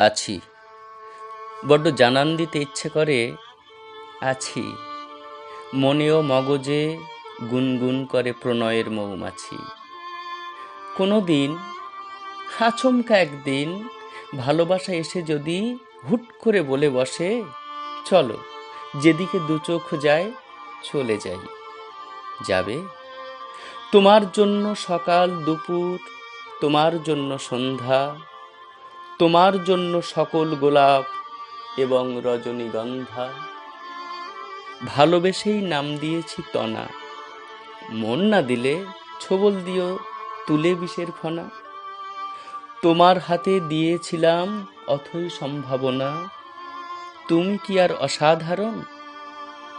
আছি। বড্ড জানান দিতে ইচ্ছে করে, আছি। মনেও মগজে গুনগুন করে প্রণয়ের মৌমাছি। কোনো দিন আচমকা একদিন, ভালোবাসা এসে যদি হুট করে বলে বসে, চলো, যেদিকে দু চোখ যায়, চলে যাই। যাবে? তোমার জন্য সকাল দুপুর, তোমার জন্য সন্ধ্যা তোমার জন্য সকল গোলাপ এবং রজনীগন্ধা। ভালোবেসেই নাম দিয়েছি তনা। মন না দিলে ছবল দিও তুলে বিষের ফনা। তোমার হাতে দিয়েছিলাম অথই সম্ভাবনা। তুমি কি আর অসাধারণ?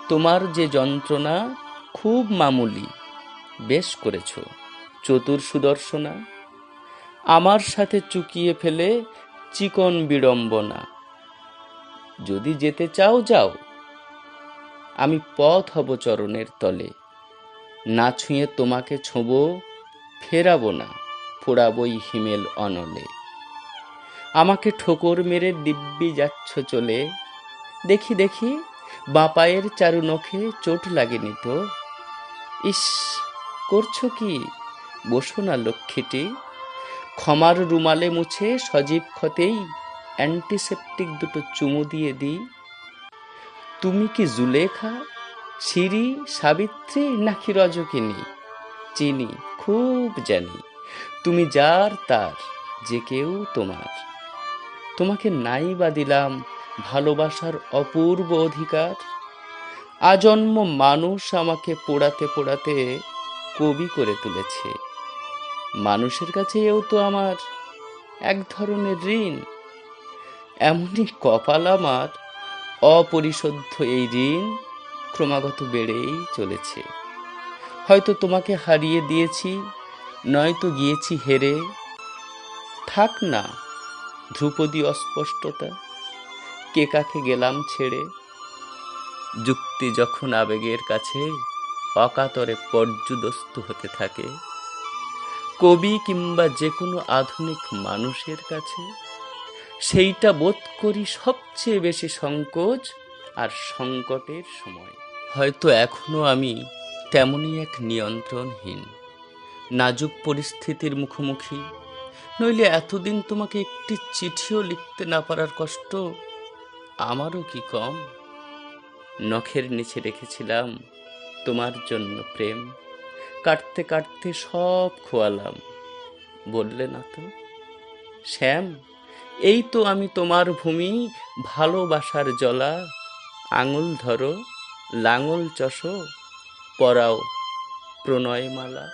তোমার যে যন্ত্রণা খুব মামুলি। বেশ করেছ, চতুর সুদর্শনা। আমার সাথে চুকিয়ে ফেলে চিকন বিড়ম্বনা। যদি যেতে চাও, যাও। আমি পথ হব চরণের তলে। না ছুঁয়ে তোমাকে ছোঁব, ফেরাবো না পোড়াবই হিমেল অনলে। আমাকে ঠোকর মেরে দিব্যি যাচ্ছ চলে। দেখি দেখি, বাপায়ের চারু নখে চোট লাগেনি তো। ইস, করছ কি? বসো না লক্ষ্মীটি। ক্ষমার রুমালে মুছে সজীব ক্ষতেই অ্যান্টিসেপটিক দুটো চুমু দিয়ে দিই। তুমি কি জুলেখা সিঁড়ি সাবিত্রী নাকি রজকিনী? চিনি, খুব জানি। তুমি যার তার, যে কেউ তোমার। তোমাকে নাই বা দিলাম ভালোবাসার অপূর্ব অধিকার। আজন্ম মানুষ আমাকে পোড়াতে পোড়াতে কবি করে তুলেছে। মানুষের কাছে এও তো আমার এক ধরনের ঋণ। এমনই কপাল আমার অপরিশোধ্য এই ঋণ ক্রমাগত বেড়েই চলেছে। হয়তো তোমাকে হারিয়ে দিয়েছি, নয়তো গিয়েছি হেরে। থাক না, ধ্রুপদী অস্পষ্টতা, কে কাকে গেলাম ছেড়ে। যুক্তি যখন আবেগের কাছে, অকাতরে পর্যুদস্ত হতে থাকে। কবি কিংবা যে কোনো আধুনিক মানুষের কাছে, সেইটা বোধ করি সবচেয়ে বেশি সংকোচ আর সংকটের সময়। হয়তো এখনও আমি তেমনই এক নিয়ন্ত্রণহীন, নাজুক পরিস্থিতির মুখোমুখি। নইলে এতদিন তোমাকে একটি চিঠিও লিখতে না পারার কষ্ট আমারও কি কম? নখের নিচে রেখেছিলাম তোমার জন্য প্রেম। কাটতে কাটতে সব খোয়ালাম। বললে না তো শ্যাম, এই তো আমি তোমার ভূমি, ভালোবাসার জলা, আঙুল ধরো, লাঙল চষো, পরাও প্রণয়মালা।